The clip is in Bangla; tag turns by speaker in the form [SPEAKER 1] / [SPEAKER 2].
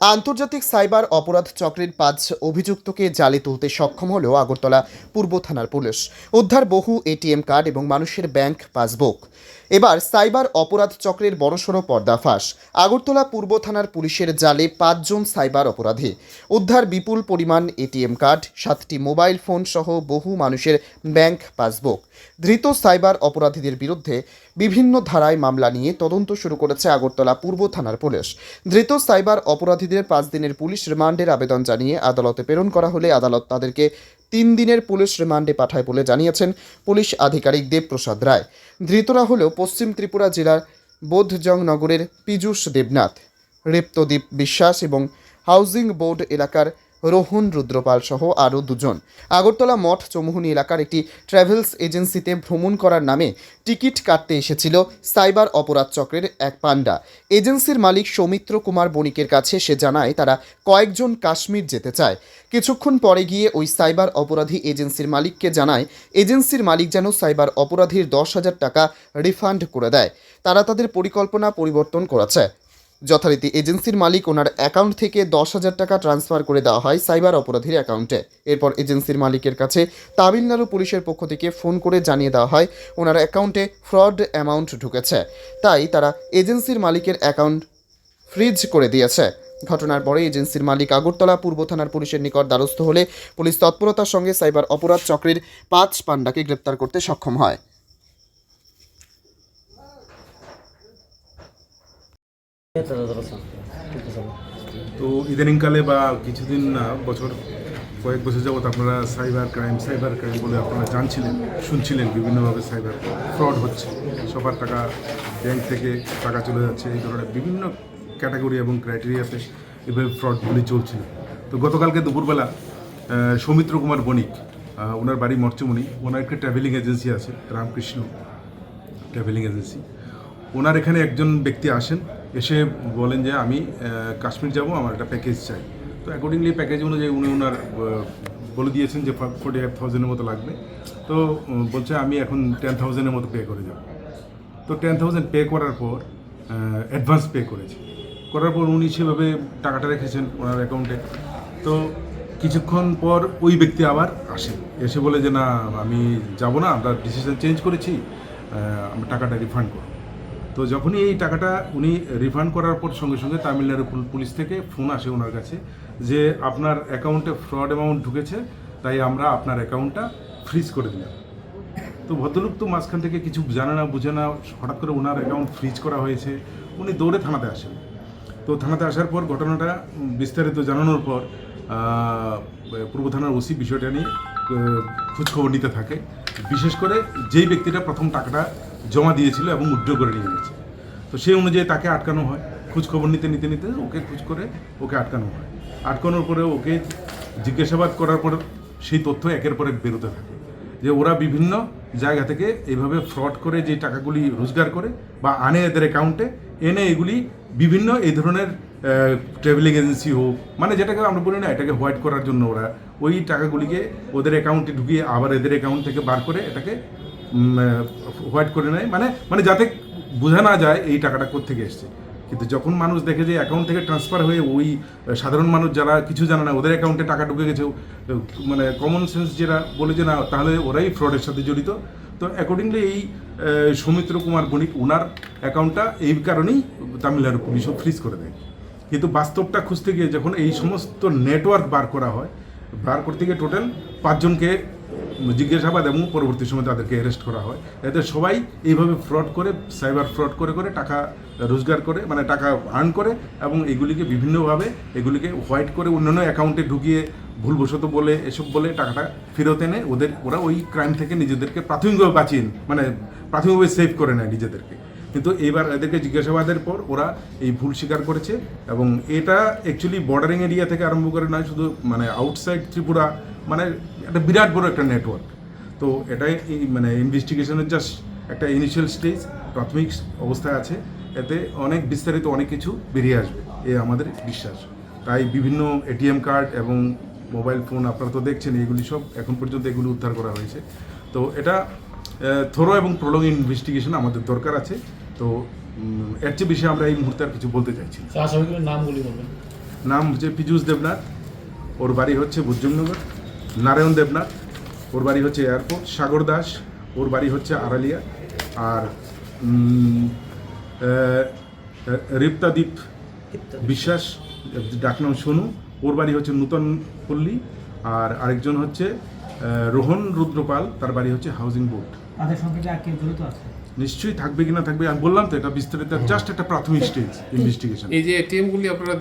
[SPEAKER 1] আন্তর্জাতিক সাইবার অপরাধ চক্রের পাঁচ অভিযুক্তকে জালে তুলতে সক্ষম হলেও আগরতলা পূর্ব থানার পুলিশ। উদ্ধার বহু এটিএম কার্ড এবং মানুষের ব্যাংক পাসবুক। এবার সাইবার অপরাধ চক্রের বড়সড় পর্দাফাঁস আগরতলা পূর্ব থানার পুলিশের জালে পাঁচজন সাইবার অপরাধী। উদ্ধার বিপুল পরিমাণ এটিএম কার্ড, সাতটি মোবাইল ফোন সহ বহু মানুষের ব্যাংক পাসবুক। ধৃত সাইবার অপরাধীদের বিরুদ্ধে বিভিন্ন ধারায় মামলা নিয়ে তদন্ত শুরু করেছে আগরতলা পূর্ব থানার পুলিশ। ধৃত সাইবার অপরাধীদের পাঁচ দিনের পুলিশ রিমান্ডের আবেদন জানিয়ে আদালতে প্রেরণ করা হলে আদালত তাদেরকে তিন দিনের পুলিশ রিমান্ডে পাঠায় বলে জানিয়েছেন পুলিশ আধিকারিক দেবপ্রসাদ রায়। ধৃতরা হল পশ্চিম ত্রিপুরা জেলার বোধজং নগরের পীযূষ দেবনাথ, রেপ্তদীপ বিশ্বাস এবং হাউজিং বোর্ড এলাকার রোহন, রুদ্রপাল সহ আরও দুজন। আগরতলা মঠ চৌমুহনী এলাকার একটি ট্রাভেলস এজেন্সিতে ভ্রমণ করার নামে টিকিট কাটতে এসেছিল সাইবার অপরাধ চক্রের এক পান্ডা এজেন্সির মালিক সৌমিত্র কুমার বণিকের কাছে সে জানায়, তারা কয়েকজন কাশ্মীর যেতে চায়। কিছুক্ষণ পরে গিয়ে ওই সাইবার অপরাধী এজেন্সির মালিককে জানায়, এজেন্সির মালিক যেন সাইবার অপরাধীর দশ হাজার টাকা রিফান্ড করে দেয়। তারা তাদের পরিকল্পনা পরিবর্তন করেছে। যথারীতি এজেন্সির মালিক ওনার অ্যাকাউন্ট থেকে দশ হাজার টাকা ট্রান্সফার করে দেওয়া হয় সাইবার অপরাধীর অ্যাকাউন্টে। এরপর এজেন্সির মালিকের কাছে তামিলনাড়ু পুলিশের পক্ষ থেকে ফোন করে জানিয়ে দেওয়া হয় ওনার অ্যাকাউন্টে ফ্রড অ্যামাউন্ট ঢুকেছে। তাই তারা এজেন্সির মালিকের অ্যাকাউন্ট ফ্রিজ করে দিয়েছে। ঘটনার পরে এজেন্সির মালিক আগরতলা পূর্ব থানার পুলিশের নিকট দ্বারস্থ হলে পুলিশ তৎপরতার সঙ্গে সাইবার অপরাধ চক্রের পাঁচ পান্ডাকে গ্রেপ্তার করতে সক্ষম হয়।
[SPEAKER 2] তো ইদানিংকালে বা কিছুদিন না, বছর কয়েক বছর যাবত আপনারা সাইবার ক্রাইম সাইবার ক্রাইম বলে আপনারা জানছিলেন, শুনছিলেন বিভিন্নভাবে সাইবার ফ্রড হচ্ছে। সবার টাকা ব্যাংক থেকে টাকা চলে যাচ্ছে, এই ধরনের বিভিন্ন ক্যাটাগরি এবং ক্রাইটেরিয়াতে এভাবে ফ্রডগুলি চলছিল তো গতকালকে দুপুরবেলা সৌমিত্র কুমার বণিক ওনার বাড়ি মর্চমণি ওনার একটা ট্রাভেলিং এজেন্সি আছে, রামকৃষ্ণ ট্রাভেলিং এজেন্সি। ওনার এখানে একজন ব্যক্তি আসেন এসে বলেন যে আমি কাশ্মীর যাব, আমার একটা প্যাকেজ চাই। তো অ্যাকর্ডিংলি প্যাকেজ অনুযায়ী উনি ওনার বলে দিয়েছেন যে ফোর্টি ফাইভ থাউজেন্ডের মতো লাগবে। তো বলছে আমি এখন টেন থাউজেন্ডের মতো পে করে যাব। তো টেন থাউজেন্ড পে করার পর অ্যাডভান্স পে করেছে। করার পর উনি সেভাবে টাকাটা রেখেছেন ওনার অ্যাকাউন্টে তো কিছুক্ষণ পর ওই ব্যক্তি আবার আসে। এসে বলে যে, না, আমি যাব না, আমরা ডিসিশন চেঞ্জ করেছি আমরা টাকাটা রিফান্ড করব। তো যখনই এই টাকাটা উনি রিফান্ড করার পর সঙ্গে সঙ্গে তামিলনাড়ু পুলিশ থেকে ফোন আসে ওনার কাছে যে আপনার অ্যাকাউন্টে ফ্রড অ্যামাউন্ট ঢুকেছে, তাই আমরা আপনার অ্যাকাউন্টটা ফ্রিজ করে দিলাম। তো ভদ্রলোক তো মাঝখান থেকে কিছু জানে না, বুঝে না, হঠাৎ করে ওনার অ্যাকাউন্ট ফ্রিজ করা হয়েছে, উনি দৌড়ে থানাতে আসেন। তো থানাতে আসার পর ঘটনাটা বিস্তারিত জানানোর পর পূর্ব থানার ওসি বিষয়টা নিয়ে খোঁজখবর নিতে থাকে। বিশেষ করে যেই ব্যক্তিটা প্রথম টাকাটা জমা দিয়েছিল এবং উইথড্র করে নিয়ে গেছে। তো সেই অনুযায়ী তাকে আটকানো হয়। খোঁজখবর নিতে নিতে নিতে ওকে খোঁজ করে ওকে আটকানো হয়। আটকানোর পরে ওকে জিজ্ঞাসাবাদ করার পর সেই তথ্য একের পর বেরোতে থাকে যে ওরা বিভিন্ন জায়গা থেকে এইভাবে ফ্রড করে যে টাকাগুলি রোজগার করে বা আনে এদের অ্যাকাউন্টে এনে এগুলি বিভিন্ন এই ধরনের ট্রাভেলিং এজেন্সি হোক মানে যেটাকে আমরা বলি না, এটাকে হোয়াইট করার জন্য ওরা ওই টাকাগুলিকে ওদের অ্যাকাউন্টে ঢুকিয়ে আবার এদের অ্যাকাউন্ট থেকে বার করে এটাকে হোয়াইট করে নেয়। মানে মানে যাতে বোঝা না যায় এই টাকাটা কোথেকে এসছে। কিন্তু যখন মানুষ দেখে যে অ্যাকাউন্ট থেকে ট্রান্সফার হয়ে ওই সাধারণ মানুষ যারা কিছু জানে না, ওদের অ্যাকাউন্টে টাকা ঢুকে গেছে মানে কমন সেন্স যেটা বলে যে না, তাহলে ওরাই ফ্রডের সাথে জড়িত। তো অ্যাকর্ডিংলি এই সৌমিত্র কুমার বণিক ওনার অ্যাকাউন্টটা এই কারণেই তামিলনাড়ু পুলিশও ফ্রিজ করে দেয়। কিন্তু বাস্তবটা খুঁজতে গিয়ে যখন এই সমস্ত নেটওয়ার্ক বার করা হয়, বার করতে গিয়ে টোটাল পাঁচজনকে জিজ্ঞাসাবাদ এবং পরবর্তী সময় তাদেরকে অ্যারেস্ট করা হয়। এদের সবাই এইভাবে ফ্রড করে সাইবার ফ্রড করে করে টাকা রোজগার করে মানে টাকা আর্ন করে এবং এগুলিকে বিভিন্নভাবে এগুলিকে হোয়াইট করে অন্যান্য অ্যাকাউন্টে ঢুকিয়ে ভুলবশত বলে, এসব বলে টাকাটা ফেরত এনে ওদের, ওরা ওই ক্রাইম থেকে নিজেদেরকে প্রাথমিকভাবে বাঁচিয়ে মানে প্রাথমিকভাবে সেভ করে নেয় নিজেদেরকে। কিন্তু এবার এদেরকে জিজ্ঞাসাবাদের পর ওরা এই ভুল স্বীকার করেছে এবং এটা অ্যাকচুয়ালি বর্ডারিং এরিয়া থেকে আরম্ভ করে নয়, শুধু মানে আউটসাইড ত্রিপুরা মানে একটা বিরাট বড় একটা নেটওয়ার্ক তো এটাই এই মানে ইনভেস্টিগেশনের জাস্ট একটা ইনিশিয়াল স্টেজ প্রাথমিক অবস্থায় আছে। এতে অনেক বিস্তারিত অনেক কিছু বেরিয়ে আসবে এ আমাদের বিশ্বাস। তাই বিভিন্ন এটিএম কার্ড এবং মোবাইল ফোন আপনারা তো দেখছেন এগুলি সব এখন পর্যন্ত এগুলি উদ্ধার করা হয়েছে। তো এটা থরো এবং প্রলং ইনভেস্টিগেশন আমাদের দরকার আছে। তো এর চেয়ে বেশি আমরা এই মুহূর্তে আর কিছু বলতে চাইছি নাম হচ্ছে পীযূষ দেবনাথ ওর বাড়ি হচ্ছে বুজ্জংনগর নারায়ণ দেবনাথ ওর বাড়ি হচ্ছে এয়ারপোর্ট সাগর দাস ওর বাড়ি হচ্ছে আড়ালিয়া আর রিপ্তাদীপ বিশ্বাস ডাকনাম সোনু ওর বাড়ি হচ্ছে নূতন পল্লী আর আরেকজন হচ্ছে রোহন রুদ্রপাল তার বাড়ি হচ্ছে হাউজিং বোর্ড। নিশ্চয়ই থাকবে কিনা থাকবে আমি বললাম তো এটা বিস্তারিত জাস্ট একটা প্রাথমিক স্টেজ ইনভেস্টিগেশন
[SPEAKER 3] এই যে এটিএম গুলি আপনারা